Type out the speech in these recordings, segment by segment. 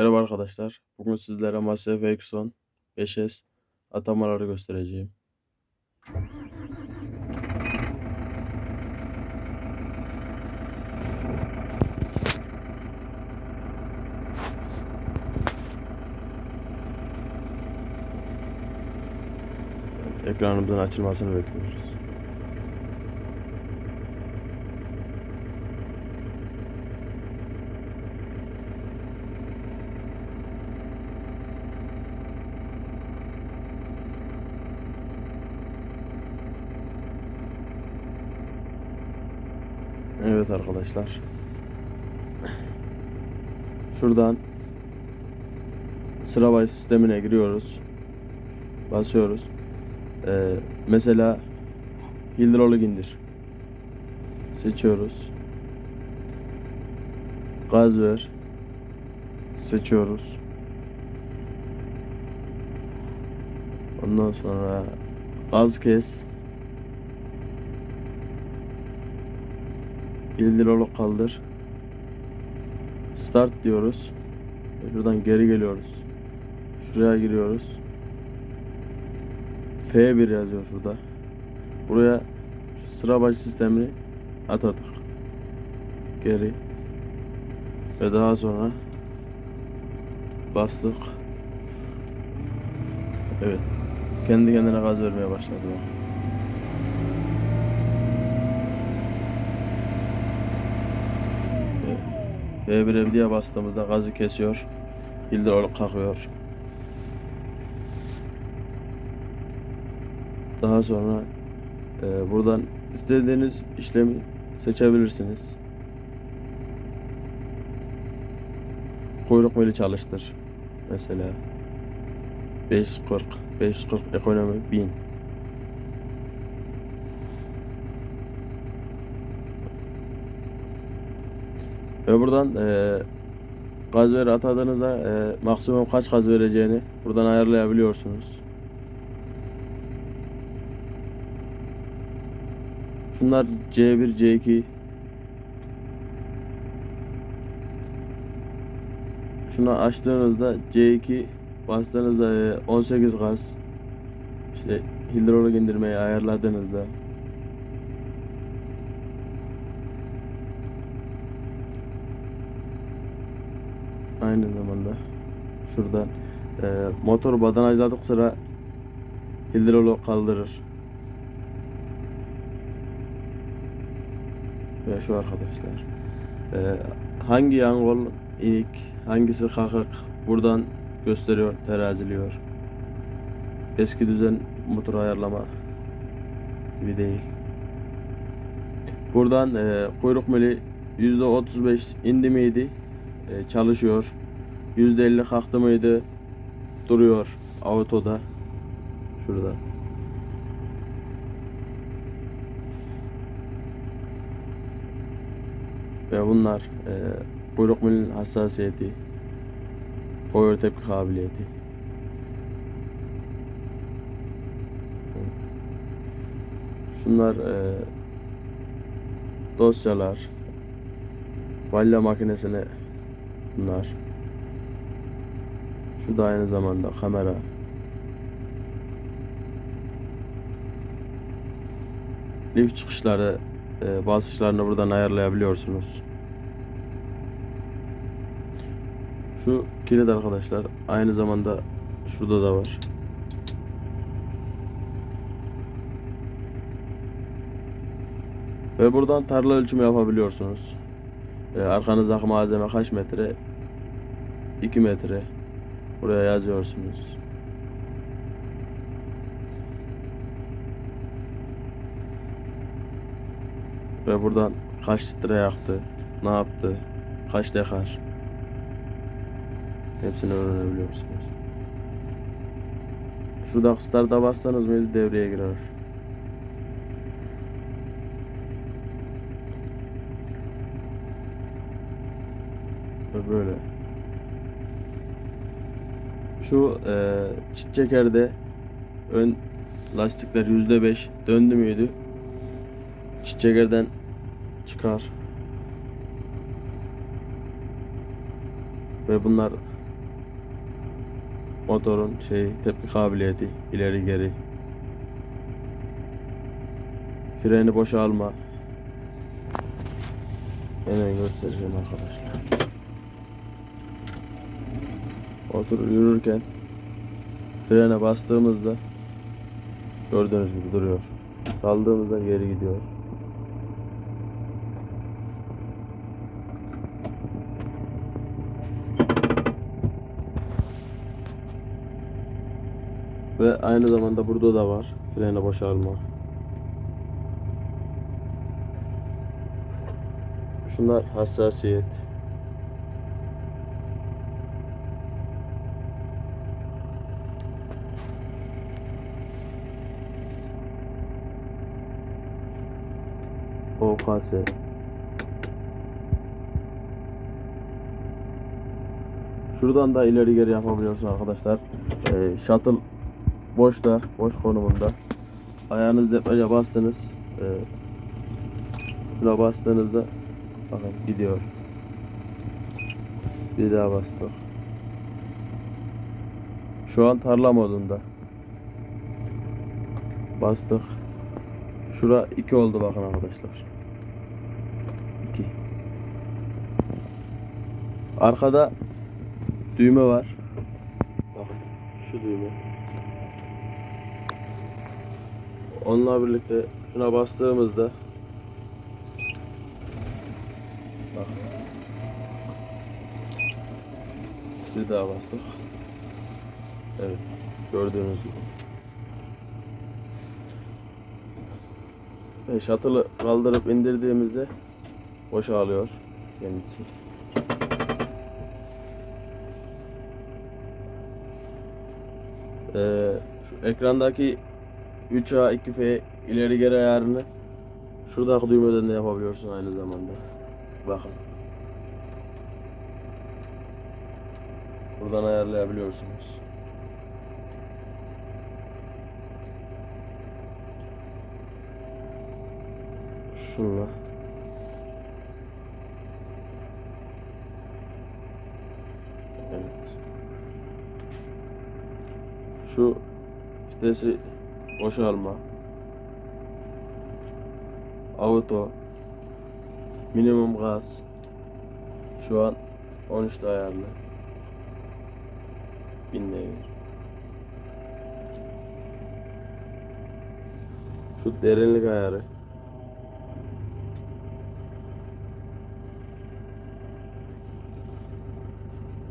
Merhaba arkadaşlar. Bugün sizlere Mazda FX-10 5S atamaları göstereceğim. Ekranımızın açılmasını bekliyoruz. Evet arkadaşlar. Şuradan sıra baş sistemine giriyoruz. Basıyoruz. Ee, mesela hidrolik indir. Seçiyoruz. Gaz ver. Seçiyoruz. Ondan sonra gaz kes. Hidrolik kaldır. Start diyoruz. Şuradan geri geliyoruz. Şuraya giriyoruz. F1 yazıyor şurada. Buraya sıra baş sistemini atadık. Geri. Ve daha sonra bastık. Evet. Kendi kendine gaz vermeye başladı. bak. V1'e diye bastığımızda gazı kesiyor. Hidrolik kalkıyor. Daha sonra e, buradan istediğiniz işlemi seçebilirsiniz. Kuyruk mili çalıştır. Mesela 540 540 ekonomi 1000 Ve buradan e, gaz ver atadığınızda e, maksimum kaç gaz vereceğini buradan ayarlayabiliyorsunuz. Şunlar C1, C2 Şunu açtığınızda C2 bastığınızda e, 18 gaz işte hidrolik indirmeyi ayarladığınızda aynı zamanda. Şuradan e, motor badanajladık sıra hidrolik kaldırır. Ve şu arkadaşlar e, hangi yangol inik hangisi kakık buradan gösteriyor teraziliyor. Eski düzen motor ayarlama gibi değil. Buradan e, kuyruk mili %35 indi miydi? E, çalışıyor. %50 kalktı mıydı? Duruyor autoda. Şurada. Ve bunlar e, kuyruk milin hassasiyeti, boy tepki kabiliyeti. Şunlar e, dosyalar, balya makinesine bunlar. Şu da aynı zamanda kamera. Lift çıkışları, e, basışlarını buradan ayarlayabiliyorsunuz. Şu kilit arkadaşlar aynı zamanda şurada da var. Ve buradan tarla ölçümü yapabiliyorsunuz. E, arkanızdaki malzeme kaç metre? 2 metre. Buraya yazıyorsunuz. Ve buradan kaç litre yaktı, ne yaptı, kaç dekar. Hepsini öğrenebiliyorsunuz. Şurada start'a bassanız mıydı devreye girer. Ve böyle. Şu e, çit çekerde ön lastikler yüzde beş döndü müydü? Çit çekerden çıkar. Ve bunlar motorun şey tepki kabiliyeti ileri geri freni boşa alma hemen göstereceğim arkadaşlar motor yürürken frene bastığımızda gördüğünüz gibi duruyor saldığımızda geri gidiyor Ve aynı zamanda burada da var. Frene boşalma. Şunlar hassasiyet. OKS. Şuradan da ileri geri yapabiliyorsun arkadaşlar. Ee, shuttle boşta, boş konumunda. Ayağınız depreja bastınız. Ee, buna bastığınızda bakın gidiyor. Bir daha bastık. Şu an tarla modunda. Bastık. Şura 2 oldu bakın arkadaşlar. 2. Arkada düğme var. Bakın şu düğme. Onunla birlikte şuna bastığımızda bak. Bir daha bastık. Evet. Gördüğünüz gibi. Ve shuttle'ı kaldırıp indirdiğimizde boşalıyor kendisi. Ee, şu ekrandaki 3A 2F ileri geri ayarını şuradaki düğmeden de yapabiliyorsun aynı zamanda. Bakın. Buradan ayarlayabiliyorsunuz. Şunla. Evet. Şu vitesi boşalma. Auto. Minimum gaz. Şu an 13'te ayarlı. 1000 devir. Şu derinlik ayarı.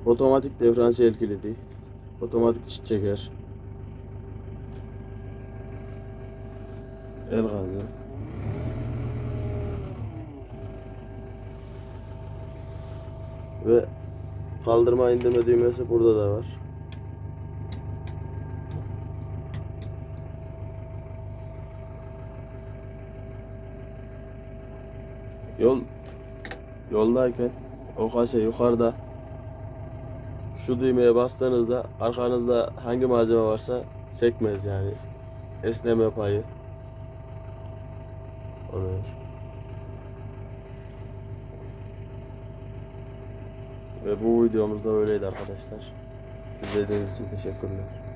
Otomatik diferansiyel kilidi. Otomatik iç çeker. El gazı. Ve kaldırma indirme düğmesi burada da var. Yol yoldayken o kase yukarıda şu düğmeye bastığınızda arkanızda hangi malzeme varsa sekmez yani esneme payı oluyor. Ve bu videomuz da öyleydi arkadaşlar. İzlediğiniz için teşekkürler.